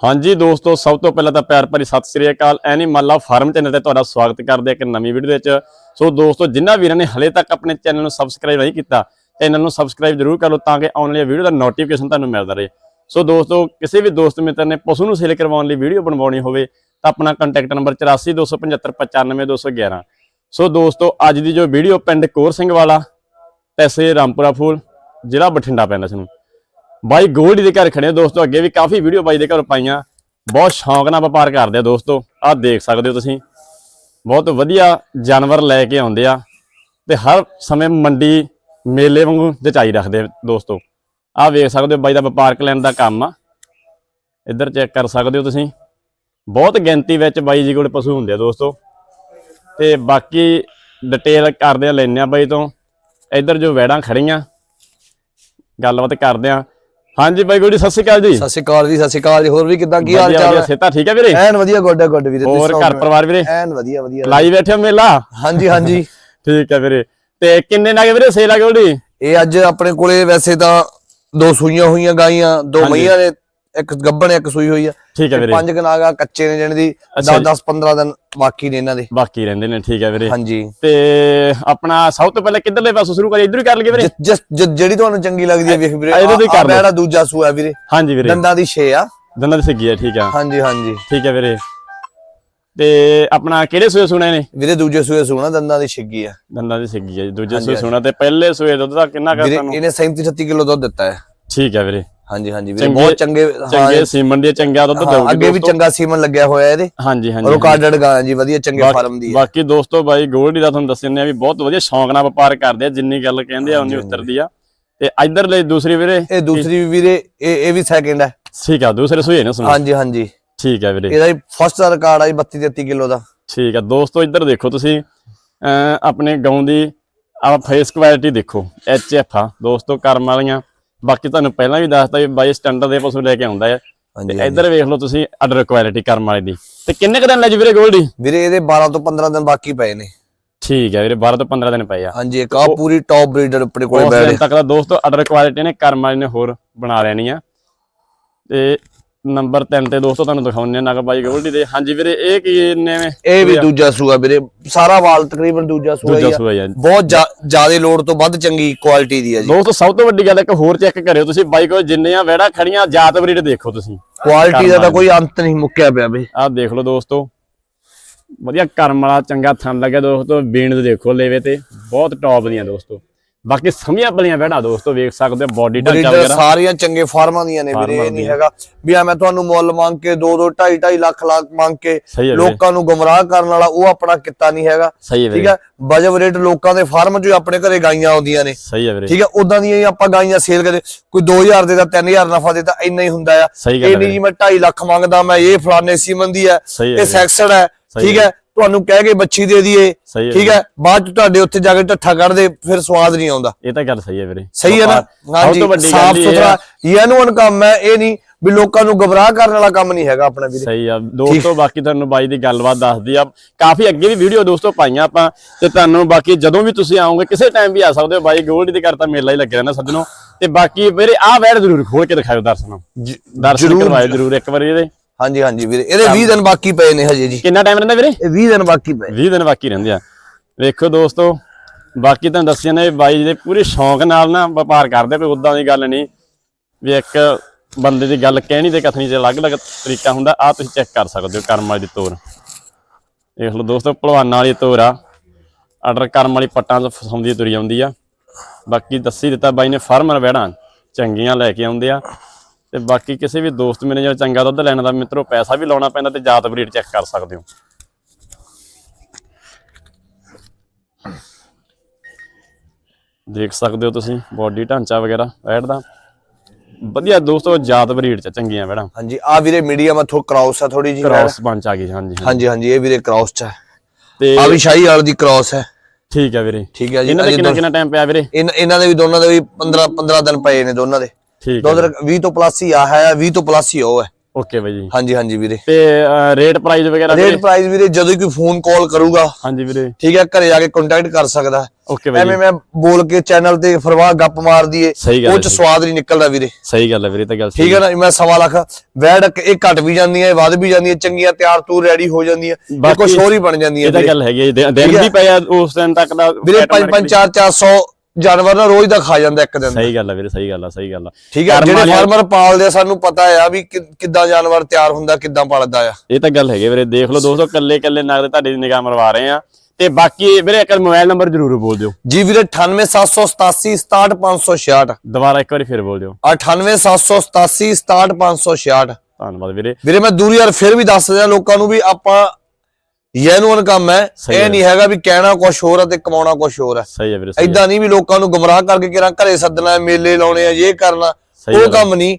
ਹਾਂਜੀ ਦੋਸਤੋ, ਸਭ ਤੋਂ ਪਹਿਲਾਂ ਤਾਂ ਪਿਆਰ ਭਰੀ ਸਤਿ ਸ੍ਰੀ ਅਕਾਲ। ਐਨੀਮਲ ਲਾ ਫਾਰਮ ਚੈਨਲ ਤੇ ਤੁਹਾਡਾ ਸਵਾਗਤ ਕਰਦੇ ਇੱਕ ਨਵੀਂ ਵੀਡੀਓ ਦੇ ਵਿੱਚ। ਸੋ ਦੋਸਤੋ ਜਿਨ੍ਹਾਂ ਵੀਰਾਂ ਨੇ ਹਲੇ ਤੱਕ ਆਪਣੇ ਚੈਨਲ ਨੂੰ ਸਬਸਕ੍ਰਾਈਬ ਨਹੀਂ ਕੀਤਾ ਚੈਨਲ ਨੂੰ ਸਬਸਕ੍ਰਾਈਬ ਜ਼ਰੂਰ ਕਰ ਲਓ ਤਾਂ ਕਿ ਆਉਣ ਵਾਲੀ ਵੀਡੀਓ ਦਾ ਨੋਟੀਫਿਕੇਸ਼ਨ ਤੁਹਾਨੂੰ ਮਿਲਦਾ ਰਹੇ। ਸੋ ਦੋਸਤੋ, ਕਿਸੇ ਵੀ ਦੋਸਤ ਮਿੱਤਰ ਨੇ ਪਸ਼ੂ ਨੂੰ ਸੇਲ ਕਰਵਾਉਣ ਲਈ ਵੀਡੀਓ ਬਣਵਾਉਣੀ ਹੋਵੇ, ਤਾਂ ਆਪਣਾ ਕੰਟੈਕਟ ਨੰਬਰ 8427595911 ਸੋ ਦੋਸਤੋ, ਅੱਜ ਦੀ ਜੋ ਵੀਡੀਓ ਪਿੰਡ ਕੋਰ ਸਿੰਘ ਵਾਲਾ ਤਹਿਸੀਲ ਰਾਮਪੁਰਾ ਫੂਲ, ਜ਼ਿਲ੍ਹਾ ਬਠਿੰਡਾ ਪੈਂਦਾ ਸਾਨੂੰ ਬਾਈ ਗੋਲਡੀ ਦੇ ਘਰ ਖੜੇ ਆ ਦੋਸਤੋ, ਅੱਗੇ ਵੀ ਕਾਫੀ ਵੀਡੀਓ ਬਾਈ ਦੇ ਘਰ ਪਾਈਆਂ। ਬਹੁਤ ਸ਼ੌਂਕ ਨਾਲ ਵਪਾਰ ਕਰਦੇ ਆ ਦੋਸਤੋ। ਆਹ ਦੇਖ ਸਕਦੇ ਹੋ ਤੁਸੀਂ। ਬਹੁਤ ਵਧੀਆ ਜਾਨਵਰ ਲੈ ਕੇ ਆਉਂਦੇ ਆ ਤੇ ਹਰ ਸਮੇਂ ਮੰਡੀ, ਮੇਲੇ ਵਾਂਗੂ ਜਚਾਈ ਰੱਖਦੇ ਆ ਦੋਸਤੋ। ਆਹ ਵੇਖ ਸਕਦੇ ਹੋ ਬਾਈ ਦਾ ਵਪਾਰਕ ਲੈਣ ਦਾ ਕੰਮ ਆ। ਇੱਧਰ ਚੈੱਕ ਕਰ ਸਕਦੇ ਹੋ ਤੁਸੀਂ। ਬਹੁਤ ਗਿਣਤੀ ਵਿੱਚ ਬਾਈ ਜੀ ਕੋਲ ਪਸ਼ੂ ਹੁੰਦੇ ਆ ਦੋਸਤੋ। ਤੇ ਬਾਕੀ ਡਿਟੇਲ ਕਰਦੇ ਆ ਲੈਣੇ ਆ ਬਾਈ ਤੋਂ। ਇੱਧਰ ਜੋ ਵੈੜਾਂ ਖੜੀਆਂ, ਗੱਲਬਾਤ ਕਰਦੇ ਆ। ਹਾਂਜੀ ਬਾਈ ਗੋਡੀ ਸਤਿ ਸ਼੍ਰੀ ਅਕਾਲ ਜੀ। ਸਤਿ ਸ਼੍ਰੀ ਅਕਾਲ ਜੀ ਸਤਿ ਸ਼੍ਰੀ ਅਕਾਲ ਜੀ ਹੋਰ ਵੀ ਕਿਦਾਂ ਕੀ ਹਾਲ ਚਾਲ ਹੈ? ਸਿਹਤਾਂ ਠੀਕ ਹੈ ਵੀਰੇ? ਐਨ ਵਧੀਆ ਗੋਡਾ ਗੋਡ ਵੀਰੇ ਹੋਰ ਘਰ? ਪਰਿਵਾਰ ਵੀਰੇ? ਐਨ ਵਧੀਆ ਵਧੀਆ। ਲਾਈ ਬੈਠੇ ਹੋ ਮੇਲਾ? ਹਾਂਜੀ ਹਾਂਜੀ। ਠੀਕ ਹੈ ਵੀਰੇ। ਤੇ ਕਿੰਨੇ ਨਾਗੇ ਵੀਰੇ ਸੇਲ ਆ ਗੋਡੀ ਇਹ ਅੱਜ ਆਪਣੇ ਕੋਲੇ ਵੈਸੇ ਤਾਂ ਦੋ ਸੂਈਆਂ ਹੋਈਆਂ ਗਾਈਆਂ ਦੋ। ਮਈਆਂ ਨੇ ਇੱਕ ਗੱਬਣ ਇੱਕ ਸੂਈ ਹੋਈ ਆ। ਠੀਕ ਹੈ ਵੀਰੇ। ਪੰਜ ਕਨਾਗਾ ਕੱਚੇ ਨੇ ਜਿਹਨਾਂ ਦੀ ਅੱਛਾ 10 ਜੀ। 10 15 ਦਿਨ ਬਾਕੀ ਨੇ ਇਹਨਾਂ ਦੇ। ਬਾਕੀ ਰਹਿੰਦੇ ਨੇ ਠੀਕ ਹੈ ਵੀਰੇ। ਹਾਂਜੀ। ਤੇ ਆਪਣਾ ਸਭ ਤੋਂ ਪਹਿਲਾਂ ਕਿੱਧਰਲੇ ਪਾਸੋਂ ਸ਼ੁਰੂ ਕਰੀਏ? ਇਧਰ ਹੀ ਕਰ ਲਈਏ ਵੀਰੇ। ਜਿਹੜੀ ਤੁਹਾਨੂੰ ਚੰਗੀ ਲੱਗਦੀ ਹੈ ਵੇਖ ਵੀਰੇ ਆ, ਇਹਦੇ ਤੋਂ ਹੀ ਕਰ ਲਓ। ਜਿਹੜਾ ਦੂਜਾ ਸੂਆ ਵੀਰੇ। ਹਾਂਜੀ ਵੀਰੇ। ਦੰਦਾਂ ਦੀ 6 ਆ। ਦੰਦਾਂ ਦੀ ਸਿੱਗੀ ਹੈ ਠੀਕ ਆ। ਹਾਂਜੀ ਹਾਂਜੀ। ਠੀਕ ਹੈ ਵੀਰੇ। ਤੇ ਆਪਣਾ ਕਿਹੜੇ ਸੂਏ ਸੁਣੇ ਨੇ? ਵੀਰੇ ਦੂਜੇ ਸੂਏ ਸੂਣਾ ਦੰਦਾਂ ਦੀ ਛਿੱਗੀ ਆ। ਦੰਦਾਂ ਦੀ ਸਿੱਗੀ ਹੈ ਜੀ। ਦੂਜੇ ਸੂਏ ਸੁਣਾ ਤੇ ਪਹਿਲੇ ਸੂਏ ਦੁੱਧ ਦਾ ਕਿੰਨਾ ਕਰ ਵੀਰੇ ਤੁਹਾਨੂੰ ਇਹਨੇ 37 36 ਕਿਲੋ ਦੁੱਧ ਦਿੱਤਾ ਹੈ। ਠੀਕ ਹੈ ਵੀਰੇ। ਹਾਂਜੀ ਹਾਂਜੀ ਵੀਰੇ ਬਹੁਤ ਚੰਗੇ ਚੰਗੇ ਸੀਮਨ ਦੀ ਚੰਗਾ ਦੁੱਧ ਦੇਊਗੀ ਅੱਗੇ ਵੀ। ਚੰਗਾ ਸੀਮਨ ਲੱਗਿਆ ਹੋਇਆ ਇਹਦੇ। ਹਾਂਜੀ ਹਾਂਜੀ ਰਿਕਾਰਡਡ ਗਾਂ ਜੀ ਵਧੀਆ ਚੰਗੇ ਫਾਰਮ ਦੀ ਹੈ। ਬਾਕੀ ਦੋਸਤੋ ਬਾਈ ਗੋਲਡੀ ਦਾ ਤੁਹਾਨੂੰ ਦੱਸਣੇ ਆ ਵੀ ਬਹੁਤ ਵਧੀਆ ਸ਼ੌਂਕ ਨਾਲ ਵਪਾਰ ਕਰਦੇ ਆ ਜਿੰਨੀ ਗੱਲ ਕਹਿੰਦੇ ਆ ਉਨੀ ਉਤਰਦੀ ਆ। ਤੇ ਇਧਰ ਲਈ ਦੂਸਰੀ ਵੀਰੇ ਇਹ ਦੂਸਰੀ ਵੀਰੇ ਇਹ ਇਹ ਵੀ ਸੈਕਿੰਡ ਹੈ। ਠੀਕ ਆ ਦੂਸਰੇ ਸੂਏ ਨੇ ਸੁਣੋ ਹਾਂਜੀ ਹਾਂਜੀ। ਠੀਕ ਆ ਵੀਰੇ। ਇਹਦਾ ਫਸਟ ਰਿਕਾਰਡ ਆ ਜੀ 32 33 ਕਿਲੋ ਦਾ। ਠੀਕ ਆ ਦੋਸਤੋ ਇੱਧਰ ਦੇਖੋ ਤੁਸੀਂ ਆਪਣੇ ਗਾਉਂ ਦੀ ਆ ਫੇਸ ਕੁਆਲਿਟੀ ਦੇਖੋ ਐਚ ਐਫ ਆ। ਦੋਸਤੋ ਕਰਮ ਵਾਲੀਆਂ ਬਾਕੀ ਤੁਹਾਨੂੰ ਪਹਿਲਾਂ ਵੀ ਦੱਸਤਾ ਵੀ ਬਾਈ ਸਟੈਂਡਰਡ ਦੇ ਪਸ਼ੂ ਲੈ ਕੇ ਆਉਂਦਾ ਹੈ। ਤੇ ਇੱਧਰ ਵੇਖ ਲਓ ਤੁਸੀਂ ਆਰਡਰ ਕੁਆਲਿਟੀ ਕਰਮ ਵਾਲੇ ਦੀ। ਤੇ ਕਿੰਨੇ ਕੁ ਦਿਨ ਲੈ ਜੀ ਵੀਰੇ ਗੋਲਡੀ ਵੀਰੇ ਇਹਦੇ 12 ਤੋਂ 15 ਦਿਨ ਬਾਕੀ ਪਏ ਨੇ। ਠੀਕ ਹੈ ਵੀਰੇ 12 ਤੋਂ 15 ਦਿਨ ਪਏ ਆ। ਹਾਂਜੀ ਇੱਕ ਆ ਪੂਰੀ ਟੌਪ ਬਰੀਡਰ ਆਪਣੇ ਕੋਲੇ ਉਸ ਬੈਠ ਦਿਨ ਤੱਕ ਦਾ ਦੋਸਤੋ ਆਰਡਰ ਕੁਆਲਿਟੀ ਨੇ ਕਰਮ ਵਾਲੇ ਨੇ ਹੋਰ ਬਣਾ ਲੈਣੀ ਆ। ਤੇ ਨੰਬਰ 3 ਤੇ ਦੋਸਤੋ ਤੁਹਾਨੂੰ ਦਿਖਾਉਂਦੇ ਆ ਨਗ ਬਾਈ ਗੋਲਡੀ ਦੇ। ਹਾਂਜੀ ਵੀਰੇ ਇਹ ਕੀ ਨੇ ਇਹ ਵੀ ਦੂਜਾ ਸੂਆ ਵੀਰੇ ਸਾਰਾ ਵਾਲ ਤਕਰੀਬਨ ਦੂਜਾ ਸੂਆ ਹੀ ਆ। ਬਹੁਤ ਜ਼ਿਆਦਾ ਲੋਡ ਤੋਂ ਵੱਧ ਚੰਗੀ ਕੁਆਲਿਟੀ ਦੀ ਆ ਜੀ। ਦੋਸਤੋ ਸਭ ਤੋਂ ਵੱਡੀ ਗੱਲ ਇੱਕ ਹੋਰ ਚੈੱਕ ਕਰਿਓ ਤੁਸੀਂ ਬਾਈ ਕੋਲ ਜਿੰਨੀਆਂ ਵੈੜਾ ਖੜੀਆਂ ਜਾਤ ਬਰੀਡ ਦੇਖੋ ਤੁਸੀਂ। ਕੁਆਲਿਟੀ ਦਾ ਤਾਂ ਕੋਈ ਅੰਤ ਨਹੀਂ ਮੁੱਕਿਆ ਪਿਆ ਬਈ ਆਹ ਦੇਖ ਲਓ ਦੋਸਤੋ। ਵਧੀਆ ਕਰਮ ਵਾਲਾ ਚੰਗਾ ਥਣ ਲੱਗਿਆ ਦੋਸਤੋ ਬੀਣ ਦੇਖੋ ਲੇਵੇ ਤੇ। ਬਹੁਤ ਟੌਪ ਦੀਆਂ ਦੋਸਤੋ। ਬਾਕੀ ਸਮੀਆਂ ਬਲੀਆਂ ਵੈੜਾ ਦੋਸਤੋ ਵੇਖ ਸਕਦੇ ਹੋ ਬਾਡੀ ਬਰੀਡਰ ਵਗੈਰਾ। ਸਾਰੀਆਂ ਚੰਗੇ ਫਾਰਮਾਂ ਦੀਆਂ ਨੇ ਵੀਰੇ ਇਹ ਨਹੀਂ। ਹੈਗਾ ਵੀ ਆ ਮੈਂ ਤੁਹਾਨੂੰ ਮੁੱਲ ਮੰਗ ਕੇ 2 2 2.5 2.5 ਲੱਖ ਲੱਖ ਮੰਗ ਕੇ ਲੋਕਾਂ ਨੂੰ ਗੁੰਮਰਾਹ ਕਰਨ ਵਾਲਾ ਉਹ ਆਪਣਾ ਕਿੱਤਾ ਨਹੀਂ ਹੈਗਾ। ਠੀਕ ਹੈ? ਬਜਬ ਰੇਟ ਲੋਕਾਂ ਦੇ ਫਾਰਮ 'ਚ ਆਪਣੇ ਘਰੇ ਗਾਈਆਂ ਆਉਂਦੀਆਂ ਨੇ। ਠੀਕ ਹੈ? ਉਦਾਂ ਦੀਆਂ ਹੀ ਆਪਾਂ ਗਾਈਆਂ ਸੇਲ ਕਰੇ ਕੋਈ 2000 ਦੇ ਦਾ 3000 ਨਫਾ ਦੇ ਤਾਂ ਇੰਨਾ ਹੀ ਹੁੰਦਾ ਆ। ਇਹ ਨਹੀਂ ਜੀ ਮੈਂ 2.5 ਲੱਖ ਮੰਗਦਾ ਮੈਂ ਇਹ ਫਲਾਣੇ ਸੀਮਨ ਦੀ ਹੈ ਇਹ ਸੈਕਸਡ ਹੈ। ਠੀਕ ਹੈ? ਤੁਹਾਨੂੰ ਕਹਿ ਕੇ ਬੱਚੀ ਦੇ ਦਈਏ। ਠੀਕ ਹੈ? ਬਾਅਦ ਚ ਤੁਹਾਡੇ ਉੱਥੇ ਜਾ ਕੇ ਢੱਠਾ ਕੱਢਦੇ ਫਿਰ ਸਵਾਦ ਨਹੀਂ ਆਉਂਦਾ। ਇਹ ਤਾਂ ਗੱਲ ਸਹੀ ਹੈ ਵੀਰੇ। ਸਹੀ ਹੈ ਨਾ? ਹਾਂਜੀ ਸਾਫ਼ ਆ ਸੁਥਰਾ ਜੈਨੂਅਨ ਕੰਮ ਹੈ ਇਹ ਨਹੀਂ ਵੀ ਲੋਕਾਂ ਨੂੰ ਗਬਰਾਹ ਕਰਨ ਵਾਲਾ ਕੰਮ ਨਹੀਂ ਹੈਗਾ ਆਪਣਾ ਵੀਰੇ। ਸਹੀ ਆ। ਦੋਸਤੋ ਬਾਕੀ ਤੁਹਾਨੂੰ ਬਾਈ ਦੀ ਗੱਲਬਾਤ ਦੱਸਦੀ ਆ। ਕਾਫੀ ਅੱਗੇ ਵੀ ਵੀਡੀਓ ਦੋਸਤੋ ਪਾਈਆਂ ਆਪਾਂ ਤੇ ਤੁਹਾਨੂੰ ਬਾਕੀ ਜਦੋਂ ਵੀ ਤੁਸੀਂ ਆਓਗੇ ਕਿਸੇ ਟਾਈਮ ਵੀ ਆ ਸਕਦੇ ਹੋ ਬਾਈ। ਗੋਲਡੀ ਦੇ ਘਰ ਤਾਂ ਮੇਲਾ ਹੀ ਲੱਗਿਆ ਰਹਿੰਦਾ ਸੱਜਣੋ। ਤੇ ਬਾਕੀ ਵੀਰੇ ਆਹ ਵੈੜ ਜ਼ਰੂਰ ਖੋਲ ਕੇ ਦਿਖਾਓ ਨੂੰ। ਦਰਸ਼ਨ ਜ਼ਰੂਰ। ਕਰਵਾਇਓ ਜ਼ਰੂਰ ਇੱਕ ਵਾਰੀ ਇਹਦੇ। ਹਾਂਜੀ ਹਾਂਜੀ ਵੀਰੇ। ਇਹਦੇ 20 ਦਿਨ ਬਾਕੀ ਪਏ ਨੇ ਹਜੇ ਜੀ। ਕਿੰਨਾ ਟਾਈਮ ਰਹਿੰਦਾ ਵੀਰੇ? ਇਹ 20 ਦਿਨ ਬਾਕੀ ਪਏ। 20 ਦਿਨ ਬਾਕੀ ਰਹਿੰਦੇ ਆ। ਵੇਖੋ ਦੋਸਤੋ ਬਾਕੀ ਤੁਹਾਨੂੰ ਦੱਸਿਆ ਨੇ ਬਾਈ ਦੇ ਪੂਰੇ ਸ਼ੌਂਕ ਨਾਲ ਨਾ ਵਪਾਰ ਕਰਦੇ ਪਏ ਉਦਾਂ ਦੀ ਗੱਲ ਨਹੀਂ। ਵੀ ਇੱਕ ਬੰਦੇ ਦੀ ਗੱਲ ਕਹਿਣੀ ਤੇ ਕਥਨੀ ਚ ਅਲੱਗ-ਅਲੱਗ ਤਰੀਕਾ ਹੁੰਦਾ ਆ ਤੁਸੀਂ ਚੈੱਕ ਕਰ ਸਕਦੇ ਹੋ ਕਰਮ ਵਾਲੀ ਦੀ ਤੋਰ। ਦੇਖ ਲਓ ਦੋਸਤੋ ਭਲਵਾਨਾਂ ਵਾਲੀ ਤੋਰ ਆ। ਆਰਡਰ ਕਰਮ ਵਾਲੀ ਪੱਟਾਂ ਤੋਂ ਫਸਾਉਂਦੀ ਤੁਰੀ ਆਉਂਦੀ ਆ। ਬਾਕੀ ਦੱਸੀ ਦਿੱਤਾ ਬਾਈ ਨੇ ਫਾਰਮਰ ਵੈੜਾਂ ਚੰਗੀਆਂ ਲੈ ਕੇ ਆਉਂਦੇ ਆ। ਤੇ ਬਾਕੀ ਕਿਸੇ ਵੀ ਦੋਸਤ ਮੇਰੇ ਜਿਹੜਾ ਚੰਗਾ ਦੁੱਧ ਲੈਣ ਦਾ ਮਿੱਤਰੋ ਪੈਸਾ ਵੀ ਲਾਉਣਾ ਪੈਂਦਾ ਤੇ ਜਾਤ ਬਰੀਡ ਚੈੱਕ ਕਰ ਸਕਦੇ ਹੋ। ਦੇਖ ਸਕਦੇ ਹੋ ਤੁਸੀਂ ਬਾਡੀ ਢਾਂਚਾ ਵਗੈਰਾ ਐਡ ਦਾ। ਵਧੀਆ ਦੋਸਤੋ ਜਾਤ ਬਰੀਡ ਚ ਚੰਗੀਆਂ ਵੈੜਾਂ ਹਾਂਜੀ ਆ ਵੀਰੇ ਮੀਡੀਅਮ ਥੋ ਕ੍ਰਾਸ ਹੈ ਥੋੜੀ ਜੀ ਕ੍ਰਾਸ ਬੰਚ ਆ ਗਈ ਹਾਂਜੀ ਹਾਂਜੀ। ਹਾਂਜੀ ਇਹ ਵੀਰੇ ਕ੍ਰਾਸ ਚ ਹੈ ਤੇ ਆ ਵੀ ਸ਼ਾਹੀ ਵਾਲ ਦੀ ਕ੍ਰਾਸ ਹੈ। ਠੀਕ ਹੈ ਵੀਰੇ। ਠੀਕ ਹੈ ਜੀ ਇਹਨਾਂ ਦਾ ਕਿੰਨਾ ਕਿੰਨਾ ਟਾਈਮ ਪਿਆ ਵੀਰੇ? ਇਹਨਾਂ ਦੇ ਵੀ ਦੋਨਾਂ ਦੇ ਵੀ 15 15 ਦਿਨ ਪਏ ਨੇ ਦੋਨਾਂ ਦੇ। ਠੀਕ ਹੈ 2020 ਤੋਂ ਪਲੱਸ ਹੀ ਆ ਹੈ 20 ਤੋਂ ਪਲੱਸ ਹੀ ਉਹ ਹੈ ਓਕੇ ਬਾਈ ਜੀ ਹਾਂਜੀ ਹਾਂਜੀ ਵੀਰੇ ਤੇ ਰੇਟ ਪ੍ਰਾਈਸ ਵਗੈਰਾ ਰੇਟ? ਪ੍ਰਾਈਸ ਵੀਰੇ ਜਦੋਂ ਕੋਈ ਫੋਨ ਕਾਲ ਕਰੂਗਾ ਹਾਂਜੀ ਵੀਰੇ ਠੀਕ ਹੈ ਘਰੇ ਆ ਕੇ ਕੰਟੈਕਟ ਕਰ ਸਕਦਾ ਓਕੇ ਬਾਈ ਐਵੇਂ ਮੈਂ ਬੋਲ ਕੇ ਚੈਨਲ ਤੇ ਫਰਵਾ ਗੱਪ ਮਾਰ ਦਈਏ ਉਹ ਚ। ਸਵਾਦ ਨਹੀਂ ਨਿਕਲਦਾ ਵੀਰੇ ਸਹੀ ਗੱਲ ਹੈ ਵੀਰੇ ਤਾਂ ਗੱਲ ਸਹੀ ਠੀਕ ਹੈ ਨਾ ਮੈਂ ਸਵਾ ਲੱਖ ਵੈੜ ਇਹ ਘਟ ਵੀ ਜਾਂਦੀਆਂ ਇਹ ਵੱਧ ਵੀ ਜਾਂਦੀਆਂ ਚੰਗੀਆਂ ਤਿਆਰ ਤੂਰ ਰੈਡੀ ਹੋ ਜਾਂਦੀਆਂ ਇਹ ਕੁਛ ਹੋਰ ਹੀ ਬਣ ਜਾਂਦੀਆਂ ਇਹ ਤਾਂ। ਗੱਲ ਹੈਗੀ। ਦਿਨ-। ਵੀ ਪਿਆ ਉਸ ਦਿਨ ਤੱਕ ਦਾ ਵੀਰੇ 5 5 4 400 ਜਾਨਵਰ ਨਾ ਰੋਜ਼ ਦਾ ਖਾ ਜਾਂਦਾ ਇੱਕ ਦਿਨ ਸਹੀ ਗੱਲ ਹੈ ਵੀਰੇ ਸਹੀ ਗੱਲ ਆ ਸਹੀ ਗੱਲ ਆ। ਠੀਕ ਕਰਮ ਜਿਹੜੇ ਫਾਰਮਰ ਪਾਲਦੇ ਆ ਸਾਨੂੰ ਪਤਾ ਆ ਵੀ ਕਿੱਦਾਂ ਜਾਨਵਰ ਤਿਆਰ ਹੁੰਦਾ ਕਿੱਦਾਂ ਪਲਦਾ ਆ। ਇਹ ਤਾਂ ਗੱਲ ਹੈਗੀ ਵੀਰੇ ਦੇਖ ਲਓ ਦੋਸਤੋ ਕੱਲੇ ਕੱਲੇ ਨਗ ਦੇ ਤੁਹਾਡੀ ਨਿਗਾਹ ਮਰਵਾ ਰਹੇ ਆ। ਤੇ ਬਾਕੀ ਵੀਰੇ ਇੱਕ ਮੋਬਾਈਲ ਨੰਬਰ ਜ਼ਰੂਰ ਬੋਲ ਦਿਓ। ਜੀ ਵੀਰੇ 98787 67566 ਦੁਬਾਰਾ ਇੱਕ ਵਾਰੀ ਫਿਰ ਬੋਲ ਦਿਓ। 98787 67566 ਧੰਨਵਾਦ ਵੀਰੇ। ਵੀਰੇ ਮੈਂ ਦੂਰੀ ਯਾਰ ਫਿਰ ਵੀ ਦੱਸ ਦਿਆਂ ਲੋਕਾਂ ਨੂੰ ਵੀ ਆਪਾਂ ਜੈਨੂਅਨ ਕੰਮ ਹੈ। ਇਹ। ਨਹੀਂ ਹੈਗਾ ਵੀ ਕਹਿਣਾ ਕੁਝ ਹੋਰ ਹੈ ਤੇ ਕਮਾਉਣਾ ਕੁਝ ਹੋਰ ਹੈ। ਸਹੀ ਹੈ ਵੀਰੇ। ਐਦਾਂ ਨਹੀਂ ਵੀ ਲੋਕਾਂ ਨੂੰ ਗੁੰਮਰਾਹ ਕਰਕੇ ਕਿਰਾਂ ਘਰੇ ਸੱਦਣਾ ਹੈ, ਮੇਲੇ ਲਾਉਣੇ ਆ ਇਹ ਕਰਨਾ ਉਹ। ਕੰਮ ਨਹੀਂ।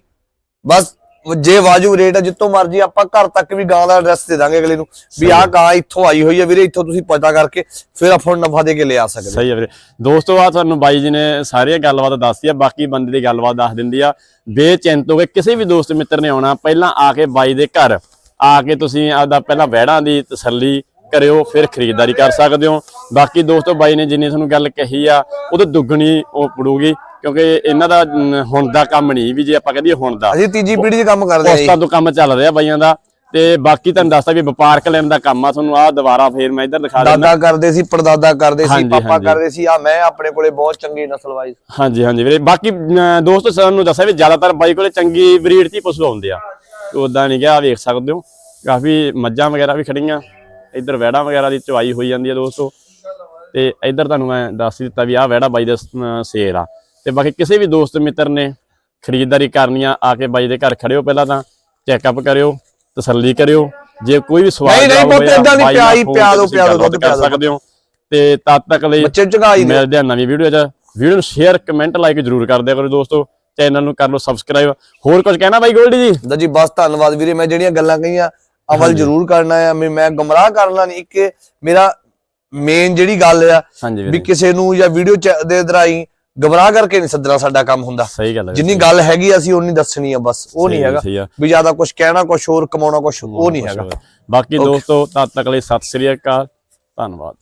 ਬਸ ਜੇ ਵਾਜੂ ਰੇਟ ਹੈ ਜਿੱਤੋਂ ਮਰਜ਼ੀ ਆਪਾਂ ਘਰ ਤੱਕ ਵੀ ਗਾਂ ਦਾ ਐਡਰੈਸ ਦੇ ਦਾਂਗੇ ਅਗਲੇ ਨੂੰ ਵੀ ਆਹ ਗਾਂ ਇੱਥੋਂ ਆਈ ਹੋਈ ਹੈ ਵੀਰੇ ਇੱਥੋਂ ਤੁਸੀਂ ਪਤਾ ਕਰਕੇ ਫਿਰ ਆਪਾਂ ਨਫਾ ਦੇ ਕੇ ਲਿਆ ਸਕਦੇ ਸਹੀ ਹੈ ਵੀਰੇ। ਦੋਸਤੋ ਆ ਤੁਹਾਨੂੰ ਬਾਈ ਜੀ ਨੇ ਸਾਰੀਆਂ ਗੱਲਬਾਤ ਦੱਸਦੀ ਆ ਬਾਕੀ ਬੰਦੇ ਦੀ ਗੱਲਬਾਤ ਦੱਸ ਦਿੰਦੀ ਆ। ਬੇਚਿੰਤ ਹੋ ਕੇ ਕਿਸੇ ਵੀ ਦੋਸਤ ਮਿੱਤਰ ਨੇ ਆਉਣਾ ਪਹਿਲਾਂ ਆ ਕੇ ਬਾਈ ਦੇ ਘਰ ਆ ਕੇ ਤੁਸੀਂ ਆਪਦਾ ਪਹਿਲਾਂ ਵਹਿੜਾਂ ਦੀ ਤਸੱਲੀ ਕਰਿਓ ਫਿਰ ਖਰੀਦਦਾਰੀ ਕਰ ਸਕਦੇ ਹੋ। ਬਾਕੀ ਦੋਸਤੋ ਬਾਈ ਨੇ ਜਿੰਨੀ ਤੁਹਾਨੂੰ ਗੱਲ ਕਹੀ ਆ ਉਹ ਤੋਂ ਦੁੱਗਣੀ ਉਹ ਪੜੂਗੀ ਕਿਉਂਕਿ ਇਹਨਾਂ ਦਾ ਹੁਣ ਦਾ ਕੰਮ ਨਹੀਂ ਵੀ ਜੇ ਆਪਾਂ ਕਹਦੀਏ ਹੁਣ ਦਾ। ਅਸੀਂ ਤੀਜੀ ਪੀੜ੍ਹੀ 'ਚ ਕੰਮ ਕਰਦੇ ਆ ਪੋਸਟਾਂ ਤੋਂ ਕੰਮ ਚੱਲ ਰਿਹਾ ਬਾਈਆਂ ਦਾ। ਤੇ ਬਾਕੀ ਤੁਹਾਨੂੰ ਦੱਸਦਾ ਵੀ ਵਪਾਰਕ ਲੈਣ ਦਾ ਕੰਮ ਆ ਤੁਹਾਨੂੰ ਆਹ ਦੁਬਾਰਾ ਫੇਰ ਮੈਂ ਇੱਧਰ ਦਿਖਾ ਦਿੰਦਾ। ਦਾਦਾ ਕਰਦੇ ਸੀ ਪੜਦਾਦਾ ਕਰਦੇ ਸੀ ਪਾਪਾ। ਕਰਦੇ ਸੀ ਆ ਮੈਂ ਆਪਣੇ ਕੋਲੇ ਬਹੁਤ ਚੰਗੀ ਨਸਲ ਵਾਈਜ਼ ਹਾਂਜੀ ਹਾਂਜੀ ਵੀਰੇ। ਬਾਕੀ ਦੋਸਤੋ ਸਾਨੂੰ ਦੱਸਿਆ ਵੀ ਜ਼ਿਆਦਾਤਰ ਬਾਈ ਕੋਲੇ ਚੰਗੀ ਬਰੀਡ ਦੀ ਪਸ਼ੂ ਆਉਂਦੇ ਆ। ਉਦਾਂ ਨਹੀਂ ਗਿਆ ਵੇਖ ਸਕਦੇ ਹੋ। ਕਾਫੀ ਮੱਝਾਂ ਵਗੈਰਾ ਵੀ ਖੜੀਆਂ ਇੱਧਰ ਵੈੜਾਂ ਵਗੈਰਾ ਦੀ ਚਵਾਈ ਹੋਈ ਜਾਂਦੀ ਆ ਦੋਸਤੋ। ਤੇ ਇੱਧਰ ਤੁਹਾਨੂੰ ਮੈਂ ਦੱਸ ਹੀ ਦਿੱਤਾ ਵੀ ਆਹ ਵੈੜਾ ਬਾਈ ਦਾ ਸੇਲ ਆ। ਤੇ ਬਾਕੀ ਕਿਸੇ ਵੀ ਦੋਸਤ ਮਿੱਤਰ ਨੇ ਖਰੀਦਦਾਰੀ ਕਰਨੀ ਆ ਆ ਕੇ ਬਾਈ ਦੇ ਘਰ ਖੜਿਓ ਪਹਿਲਾਂ ਤਾਂ। ਚੈੱਕਅਪ ਕਰਿਓ ਤਸੱਲੀ ਕਰਿਓ। ਜੇ ਕੋਈ ਵੀ ਸਵਾਲ ਨਹੀਂ, ਨਹੀਂ, ਪੁੱਤ, ਏਦਾਂ ਨਹੀਂ, ਬਾਈ ਪਿਆ ਹੀ, phone ਪਿਆ ਗੱਲਬਾਤ ਦੁੱਧ ਪਿਆ। ਸਕਦੇ ਹੋ। ਤੇ ਤਦ ਤੱਕ ਲਈ ਦੇ ਮਿਲਦੇ ਆ ਨਵੀਂ ਵੀਡੀਓ 'ਚ। ਵੀਡੀਓ ਨੂੰ ਸ਼ੇਅਰ ਕਮੈਂਟ ਲਾਈਕ ਜਰੂਰ ਕਰ ਦਿਆ ਕਰੋ ਦੋਸਤੋ। ਚੈਨਲ ਨੂੰ ਕਰ ਲਓ ਸਬਸਕ੍ਰਾਈਬ ਹੋਰ ਕੁਝ ਕਹਿਣਾ ਬਾਈ ਗੋਲਡੀ ਜੀ? ਦਾ ਜੀ ਬਸ ਧੰਨਵਾਦ ਵੀਰੇ ਮੈਂ ਜਿਹੜੀਆਂ ਗੱਲਾਂ ਕਹੀਆਂ ਅਮਲ ਜ਼ਰੂਰ ਕਰਨਾ ਹੈ ਮੈਂ ਗਮਰਾਹ ਕਰਨਾ ਨਹੀਂ ਇੱਕ ਮੇਰਾ ਮੇਨ ਜਿਹੜੀ ਗੱਲ ਆ ਵੀ ਕਿਸੇ ਨੂੰ ਜਾਂ ਵੀਡੀਓ ਦੇ ਦਰਾਈ ਗਮਰਾਹ ਕਰਕੇ ਨਹੀਂ ਸੱਦਣਾ ਸਾਡਾ ਕੰਮ ਹੁੰਦਾ। ਸਹੀ ਗੱਲ ਹੈ ਜਿੰਨੀ ਗੱਲ ਹੈਗੀ ਅਸੀਂ ਉਨੀ ਦੱਸਣੀ ਆ ਬਸ। ਉਹ ਨਹੀਂ ਹੈਗਾ। ਵੀ ਜ਼ਿਆਦਾ ਕੁਝ ਕਹਿਣਾ ਕੁਝ ਹੋਰ ਕਮਾਉਣਾ ਕੁਝ ਉਹ ਨਹੀਂ ਹੈਗਾ। ਬਾਕੀ ਦੋਸਤੋ ਤਦ ਤੱਕ ਲਈ ਸਤਿ ਸ੍ਰੀ ਅਕਾਲ। ਧੰਨਵਾਦ।